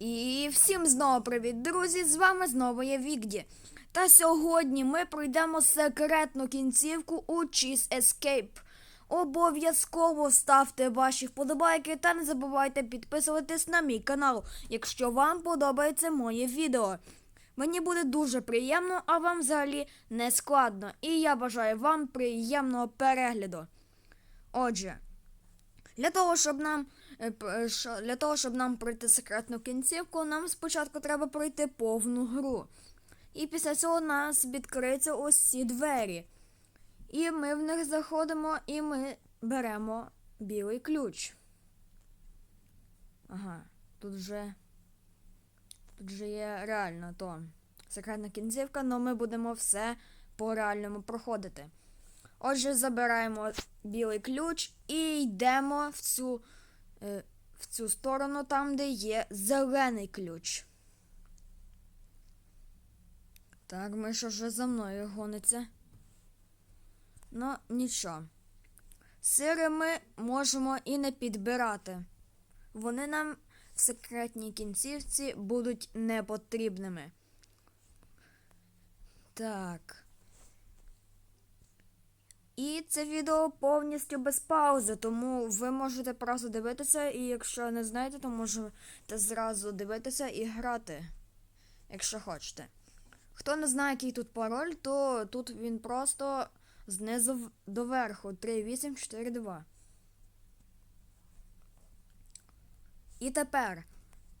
І всім знову привіт, друзі! З вами знову я Вігді. Та сьогодні ми пройдемо секретну кінцівку у Cheese Escape. Обов'язково ставте ваші вподобайки та не забувайте підписуватись на мій канал, якщо вам подобається моє відео. Мені буде дуже приємно, а вам взагалі не складно. І я бажаю вам приємного перегляду. Отже, для того, щоб нам для того, щоб нам пройти секретну кінцівку, нам спочатку треба пройти повну гру. І після цього у нас відкриються ось ці двері. І ми в них заходимо і ми беремо білий ключ. Ага, тут вже. Тут вже є реально то. Секретна кінцівка, але ми будемо все по реальному проходити. Отже, забираємо білий ключ і йдемо в цю, е, в цю сторону, там, де є зелений ключ. Так, Миша вже за мною гониться. Ну, нічого. Сири ми можемо і не підбирати. Вони нам в секретній кінцівці будуть непотрібними. Так. І це відео повністю без паузи, тому ви можете просто дивитися, і якщо не знаєте, то можете зразу дивитися і грати, якщо хочете. Хто не знає, який тут пароль, то тут він просто знизу до верху 3842. І тепер,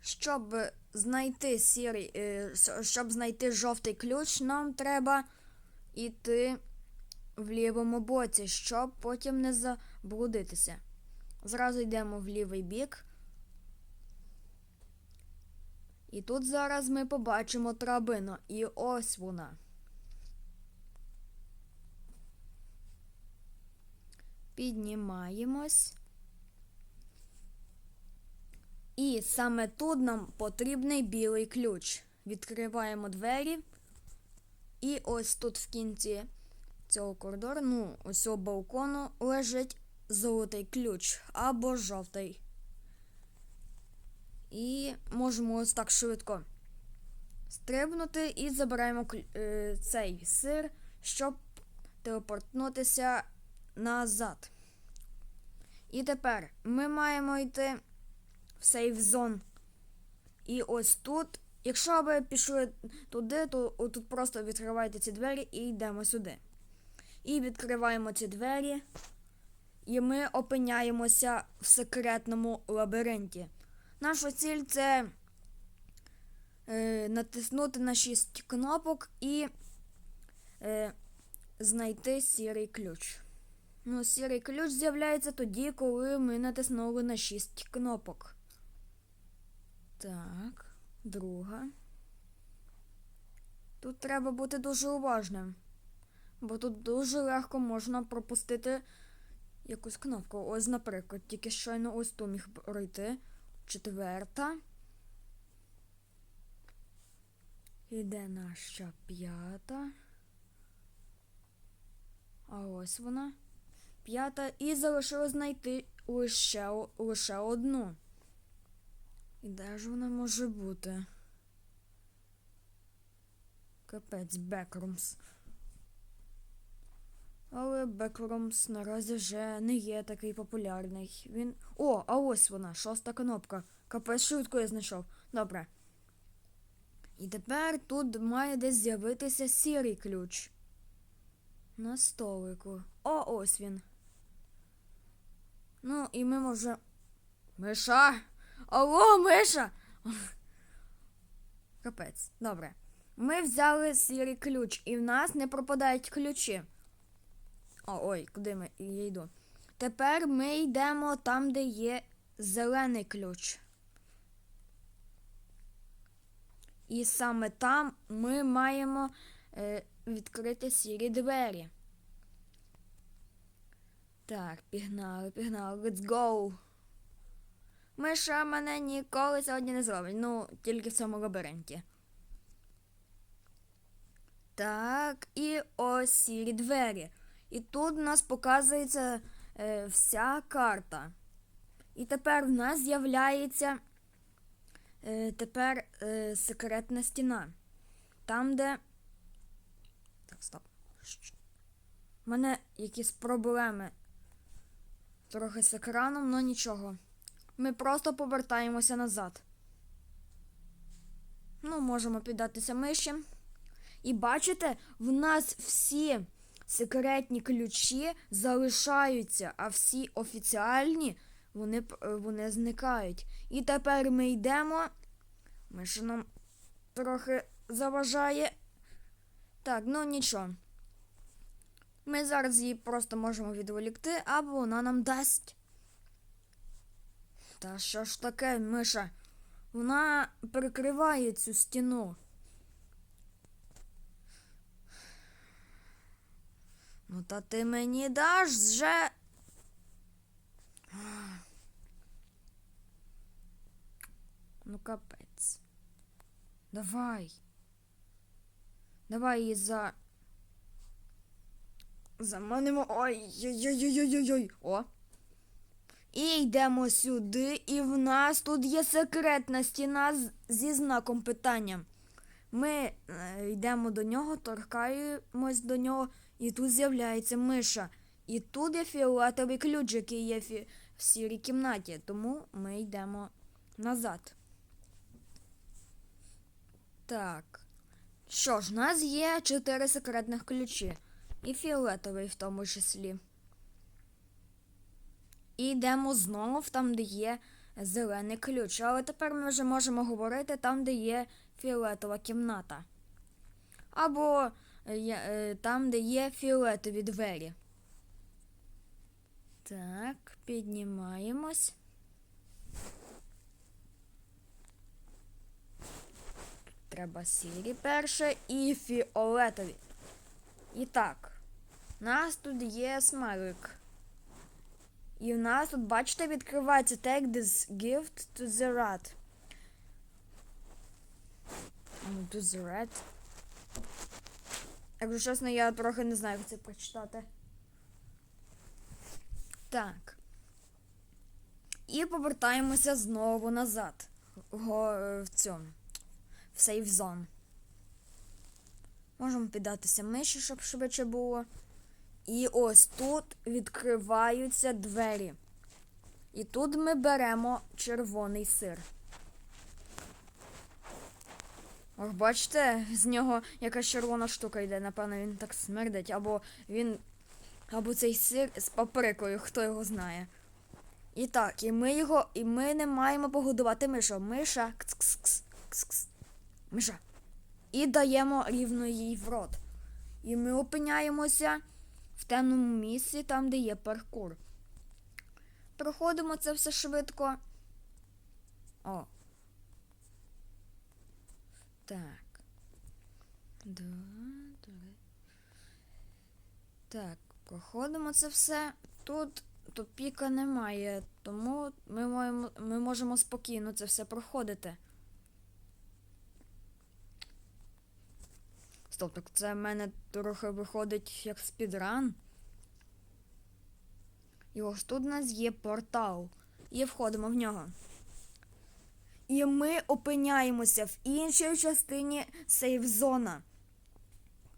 щоб знайти сірий, е, щоб знайти жовтий ключ, нам треба йти в лівому боці, щоб потім не заблудитися. Зразу йдемо в лівий бік. І тут зараз ми побачимо драбину. І ось вона. Піднімаємось. І саме тут нам потрібний білий ключ. Відкриваємо двері. І ось тут в кінці цього коридору, ну, ось цього балкону, лежить золотий ключ або жовтий. І можемо ось так швидко стрибнути і забираємо е, цей сир, щоб телепортнутися назад. І тепер ми маємо йти в сейф зон. І ось тут, якщо ви пішли туди, то тут просто відкриваєте ці двері і йдемо сюди. І відкриваємо ці двері, і ми опиняємося в секретному лабіринті. Наша ціль це е, натиснути на 6 кнопок і е, знайти сірий ключ. Ну, сірий ключ з'являється тоді, коли ми натиснули на 6 кнопок. Так, друга. Тут треба бути дуже уважним. Бо тут дуже легко можна пропустити якусь кнопку. Ось, наприклад, тільки щойно ось ту міг пройти. Четверта. Іде наша п'ята. А ось вона. П'ята. І залишилось знайти лише, лише одну. І де ж вона може бути? Капець, Бекрумс. Але Бекрумс наразі вже не є такий популярний. Він. О, а ось вона, шоста кнопка. Капець швидко я знайшов. Добре. І тепер тут має десь з'явитися сірий ключ. На столику. О, ось він. Ну, і ми може. Миша! Алло, Миша! Капець, добре. Ми взяли сірий ключ, і в нас не пропадають ключі. О, ой, куди ми я йду? Тепер ми йдемо там, де є зелений ключ. І саме там ми маємо е, відкрити сірі двері. Так, пігнали, пігнали, let's go. Миша мене ніколи сьогодні не зробить. Ну, тільки в цьому лабіринті. Так, і ось сірі двері. І тут у нас показується е, вся карта. І тепер в нас з'являється е, тепер е, секретна стіна. Там, де. Так, стоп. У мене якісь проблеми. Трохи з екраном, але нічого. Ми просто повертаємося назад. Ну, можемо піддатися миші. І бачите, в нас всі секретні ключі залишаються, а всі офіціальні вони, е, вони зникають. І тепер ми йдемо. Миша нам трохи заважає. Так, ну нічого. Ми зараз її просто можемо відволікти, або вона нам дасть. Та що ж таке, Миша? Вона перекриває цю стіну. Ну, та ти мені даш вже. Ну, капець. Давай. Давай її за. Заманимо. Ой-ой-ой-ой-ой-ой. О. І йдемо сюди, і в нас тут є секретна стіна зі знаком питання. Ми е, йдемо до нього, торкаємось до нього, і тут з'являється миша. І тут є фіолетовий ключ, який є фі- в сірій кімнаті. Тому ми йдемо назад. Так. Що ж, у нас є чотири секретних ключі. І фіолетовий в тому числі. І йдемо знов там, де є зелений ключ. Але тепер ми вже можемо говорити там, де є фіолетова кімната. Або там, де є фіолетові двері. Так, піднімаємось. Треба сірі перше і фіолетові. І так, у нас тут є смайлик. І в нас тут, бачите, відкривається Take this gift to the rat. Ну, To the rat. Якщо чесно, я трохи не знаю, як це прочитати. Так. І повертаємося знову назад. В, в цьому. В сейф зон. Можемо піддатися миші, щоб швидше було. І ось тут відкриваються двері. І тут ми беремо червоний сир. Ох, бачите, з нього якась червона штука йде, напевно, він так смердить, або він. Або цей сир з паприкою, хто його знає. І так, і ми його. І ми не маємо погодувати мишу. Миша. Кс-кс-кс. Кс-кс. Миша. І даємо рівно їй в рот. І ми опиняємося в темному місці, там, де є паркур. Проходимо це все швидко. О. Так. Два, три. Так, проходимо це все. Тут топіка немає, тому ми, маємо, ми можемо спокійно це все проходити. Стоп, так це в мене трохи виходить як спідран. І ось тут у нас є портал. І входимо в нього. І ми опиняємося в іншій частині сейф-зона.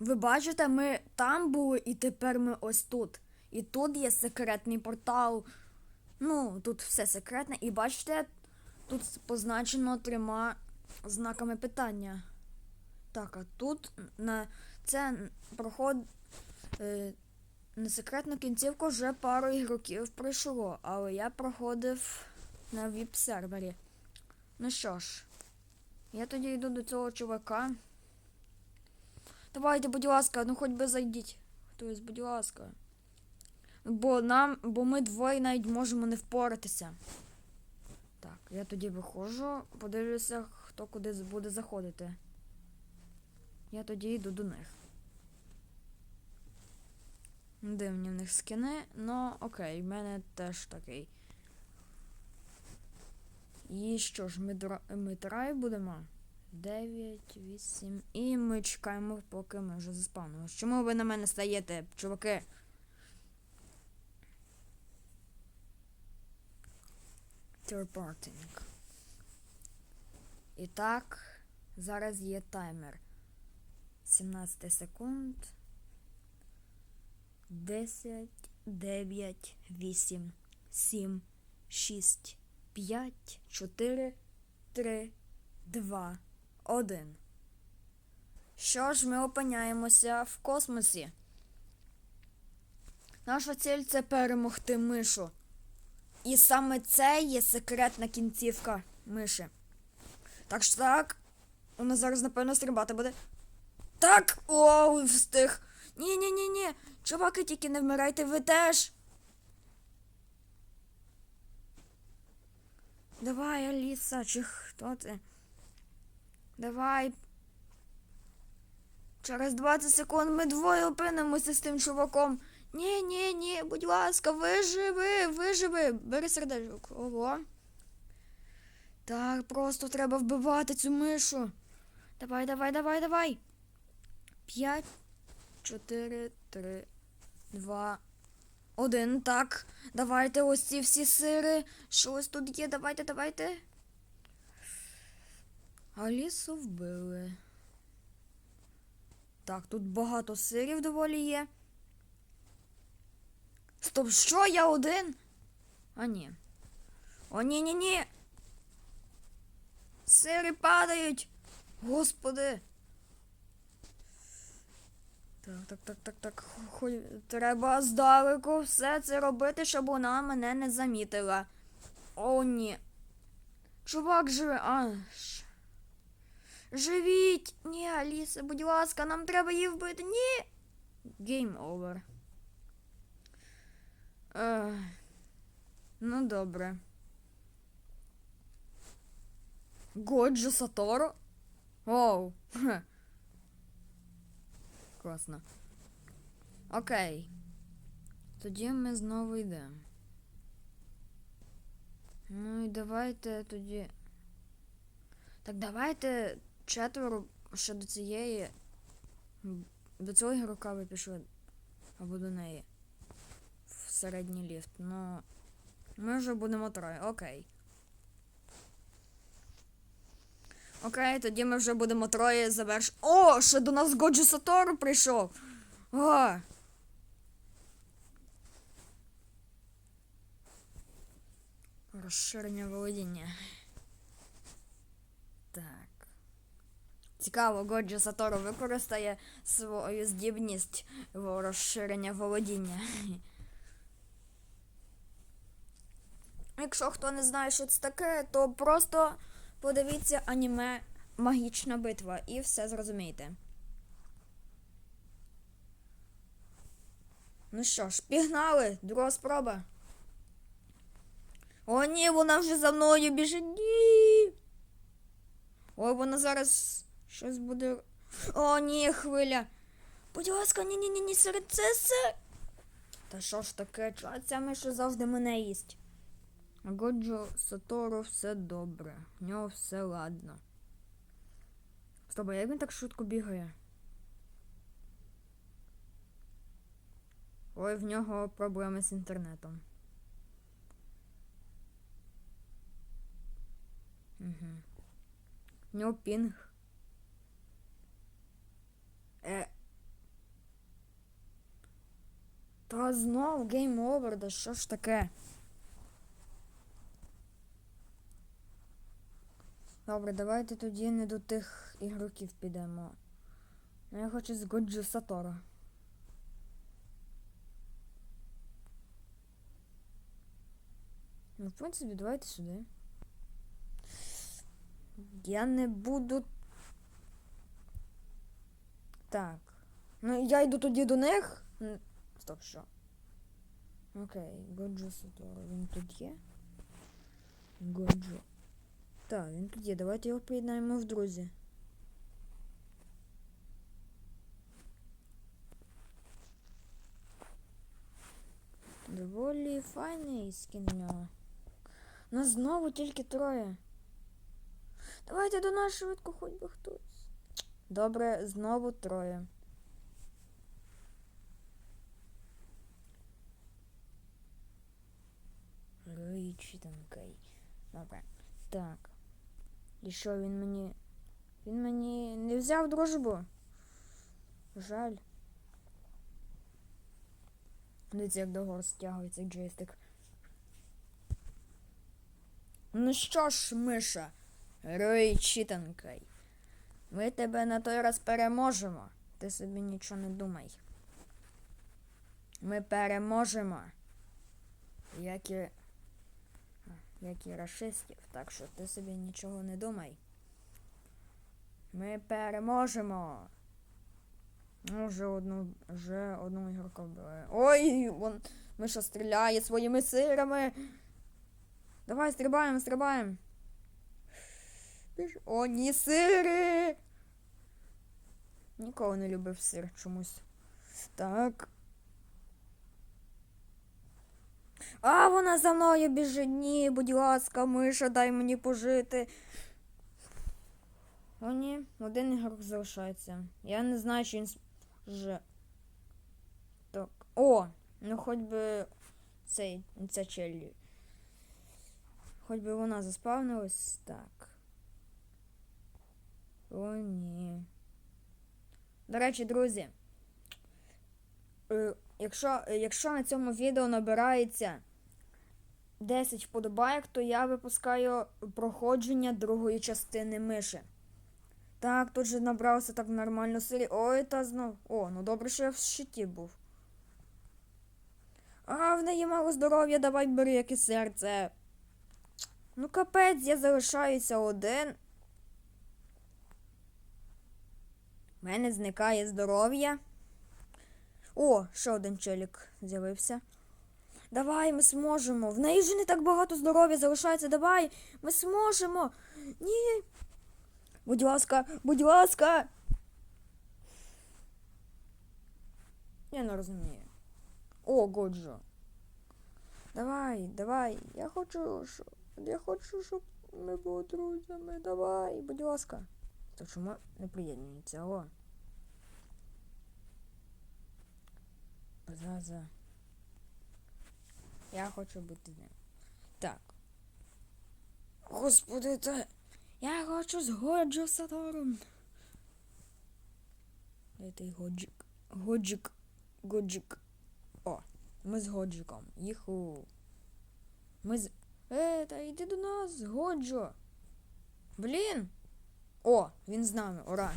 Ви бачите, ми там були, і тепер ми ось тут. І тут є секретний портал. Ну, тут все секретне. І бачите, тут позначено трьома знаками питання. Так, а тут на це проход е, на секретну кінцівку вже пару ігроків пройшло, але я проходив на віп-сервері. Ну що ж, я тоді йду до цього чувака. Давайте, будь ласка, ну хоч би зайдіть. Хтось, будь ласка. Бо нам, бо ми двоє навіть можемо не впоратися. Так, я тоді виходжу, подивлюся, хто куди буде заходити. Я тоді йду до них. Дивні в них скини, ну окей, в мене теж такий. І що ж, ми, дра... ми драйв будемо? 9, 8. І ми чекаємо, поки ми вже заспавнимося. Чому ви на мене стаєте, чуваки? Teleporting. І так, зараз є таймер. 17 секунд. 10, 9, 8, 7, 6, 5, 4, 3, 2, 1. Що ж, ми опиняємося в космосі. Наша ціль це перемогти мишу. І саме це є секретна кінцівка миші. Так що так. У нас зараз, напевно, стрибати буде. Так! О, встиг. Ні, ні, ні, ні. Чуваки, тільки не вмирайте, ви теж. Давай, Аліса, чи хто ти? Давай. Через 20 секунд ми двоє опинимося з тим чуваком. Ні, ні, ні, будь ласка, виживи, виживи. Бери сердечок. Ого. Так, просто треба вбивати цю мишу. Давай, давай, давай, давай. П'ять, чотири, три, два, один. Так. Давайте ось ці всі сири. Що ось тут є? Давайте, давайте. Алісу вбили. Так, тут багато сирів доволі є. Стоп, що я один? А ні. О, ні, ні, ні. Сири падають. Господи. Так, так, так, так, так. Хо- Треба здалеку все це робити, щоб вона мене не замітила. О, ні. Чувак живе. А. Живіть! Ні, Аліса, будь ласка, нам треба її вбити. Ні. Гейм овер. Ех. Ну, добре. Годжо Саторо? Оу. Класно. Окей. Тоді ми знову йдемо. Ну і давайте тоді. Так давайте четверо ще до цієї. До цього ігрока ви пішли. Або до неї. В середній ліфт. Ну. Ми вже будемо троє. Окей. Окей, тоді ми вже будемо троє заверш. О, ще до нас Годжі Сатору прийшов. О! Розширення володіння. Так. Цікаво, Годжі Сатору використає свою здібність в розширення володіння. Якщо хто не знає, що це таке, то просто подивіться аніме Магічна битва і все зрозумієте. Ну що ж, пігнали, друга спроба. О, ні, вона вже за мною біжить. Ні. Ой, вона зараз щось буде. О, ні, хвиля. Будь ласка, ні, ні, ні, ні, серед це. Та що ж таке? Чого ця миша завжди мене їсть? Годжо Сатору все добре. В нього все ладно. Стоп, як він так швидко бігає? Ой, в нього проблеми з інтернетом. Угу. В нього пінг. Е. Та знов гейм овер, да що ж таке? Добре, давайте тоді не до тих ігроків підемо. Ну, я хочу з Годжо Сатору. Ну, в принципі, давайте сюди. Я не буду. Так. Ну, я йду тоді до них. Стоп, що? Окей, Годжо Сатору. Він тут є? Годжо. Так, він тут є. Давайте його приєднаємо в друзі. Доволі файний скін в нього. Нас знову тільки троє. Давайте до нас швидко хоч би хтось. Добре, знову троє. Ричі там кей. Добре. Так. І що він мені. Він мені не взяв дружбу. Жаль. Дивіться, як догор стягується джойстик. Ну що ж, Миша, герой читанкай. Ми тебе на той раз переможемо. Ти собі нічого не думай. Ми переможемо. Як і. Як і расистів, так що ти собі нічого не думай. Ми переможемо. Ну, вже одну, вже одну ігрока вбили. Ой, вон Миша стріляє своїми сирами. Давай, стрибаємо, стрибаємо. О, ні, сири! Ніколи не любив сир чомусь. Так. А, вона за мною біжить. Ні, будь ласка, Миша, дай мені пожити. О, ні, один ігрок залишається. Я не знаю, чи він вже. Так. О! Ну хоч би цей, ця челі. Хоч би вона заспавнилась. Так. О, ні. До речі, друзі. Якщо, е, якщо на цьому відео набирається 10 вподобайок, то я випускаю проходження другої частини миші. Так, тут же набрався так нормально сирі. Ой, та знов. О, ну добре, що я в щиті був. А, в неї мало здоров'я, давай бери яке серце. Ну, капець, я залишаюся один. У мене зникає здоров'я. О, ще один челік з'явився. Давай, ми зможемо. В неї вже не так багато здоров'я залишається. Давай, ми зможемо. Ні. Будь ласка, будь ласка. Я не розумію. О, Годжо. Давай, давай. Я хочу, щоб... Я хочу, щоб ми були друзями. Давай, будь ласка. То чому не приєднується? Заза. Я хочу бути ним. Так. Господи, та... Я хочу з Годжо Сатором. Той Годжик? Годжик. Годжик. О, ми з Годжиком. Їху. Ми з. Е, та йди до нас, Годжо. Блін. О, він з нами, ура.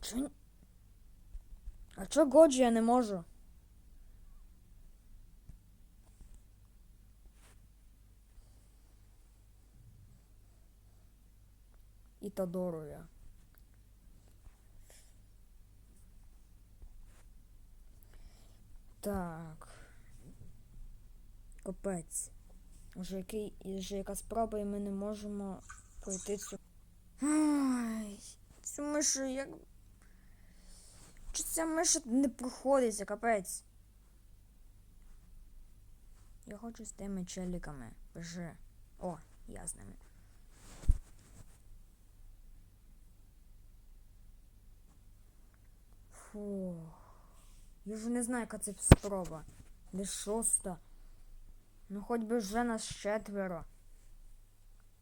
Чо... А чо Годжо я не можу? І Тодору я. Так. Капець. Вже який, вже яка спроба, і ми не можемо пройти цю. Ай, цю мишу як. Чи ця миша не проходиться, капець. Я хочу з тими челіками. Вже. О, я з ними. Фу. Я вже не знаю, яка це спроба. Де шоста. Ну хоч би вже нас четверо.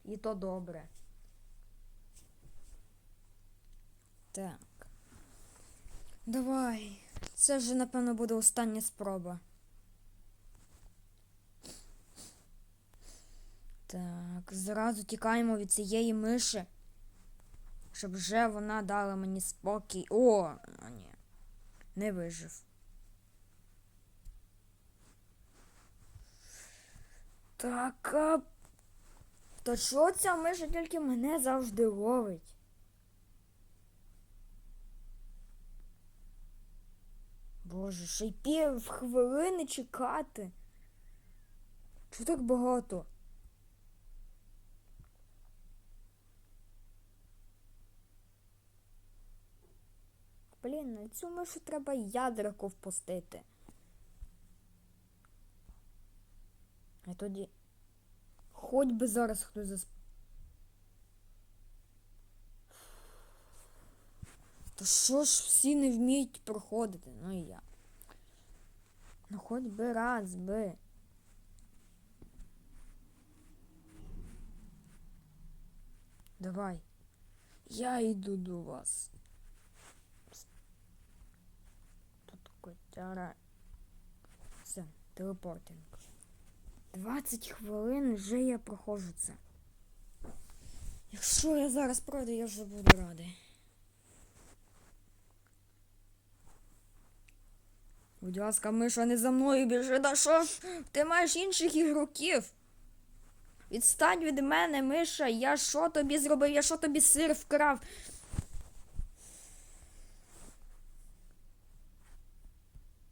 І то добре. Так. Давай. Це вже, напевно, буде остання спроба. Так, зразу тікаємо від цієї миші. Щоб вже вона дала мені спокій. О, а ні. Не вижив. Так. А... То що ця миша тільки мене завжди ловить? Боже, ще й пів хвилини чекати. Чого так багато? Блін, на цю мишу треба ядерку впустити. А тоді. Хоч би зараз хтось засп... Та що ж всі не вміють проходити? Ну і я. Ну хоч би раз би. Давай. Я йду до вас. Тут котяра. Все, телепортинг. 20 хвилин вже я проходжу це. Якщо я зараз пройду, я вже буду радий. Будь ласка, Миша, не за мною біжи, да що? Ти маєш інших ігроків. Відстань від мене, Миша, я що тобі зробив? Я що тобі сир вкрав?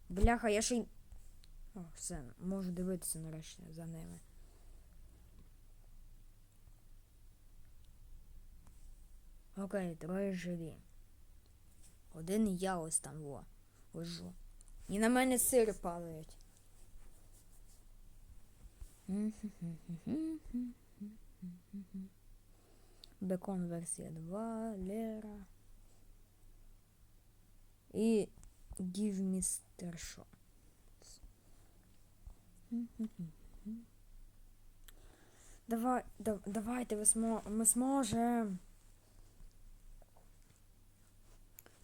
Бляха, я ще й. О, все, можу дивитися нарешті за ними. Окей, троє живі. Один я ось там во. Лежу. І на мене сири падають. Бекон версія 2, Лера. І Give Mr. Show. Давай, да, давайте ви смо, ми зможемо.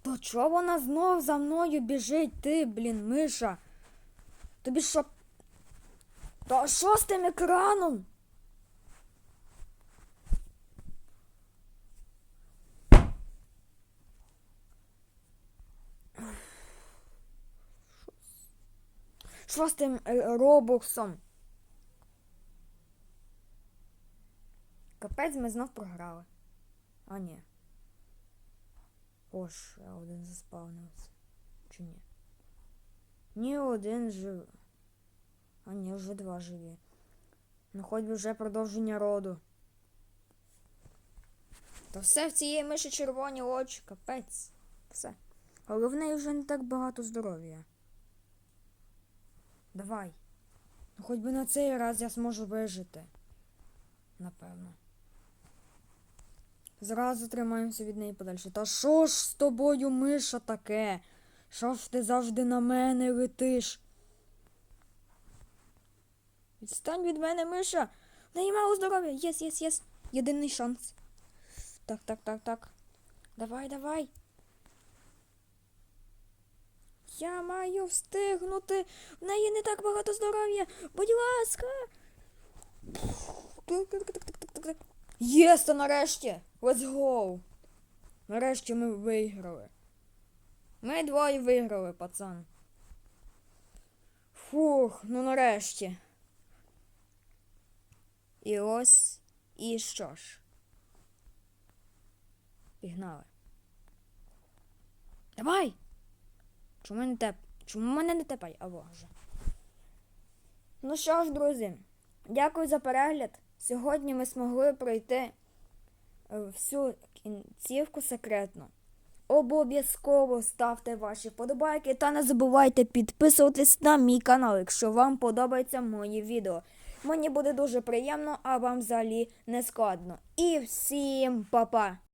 То чого вона знов за мною біжить, ти, блін, миша? Тобі що? Та що з тим екраном? Що з тим е, робоксом? Капець ми знов програли. А ні. О, ще один заспавнився. Чи ні? Ні, один жив. А ні, вже два живі. Ну хоч би вже продовження роду. Та все в цієї миші червоні очі, капець. Все. Але в неї вже не так багато здоров'я. Давай. Ну хоч би на цей раз я зможу вижити. Напевно. Зразу тримаємося від неї подальше. Та що ж з тобою, миша, таке? Що ж ти завжди на мене летиш? Відстань від мене, миша. В неї мало здоров'я. Єс, єс, єс. Єдиний шанс. Так, так, так, так. Давай, давай. Я маю встигнути. В неї не так багато здоров'я. Будь ласка. Так, так, так, так, так, так. Єс, та нарешті! Let's go! Нарешті ми виграли. Ми двоє виграли, пацан. Фух, ну нарешті. І ось і що ж. Пігнали. Давай! Чому не теп? Чому мене не тепай? А вже. Ну що ж, друзі, дякую за перегляд. Сьогодні ми змогли пройти е, всю кінцівку секретно. Обов'язково ставте ваші вподобайки та не забувайте підписуватись на мій канал, якщо вам подобаються мої відео. Мені буде дуже приємно, а вам взагалі не складно. І всім па-па!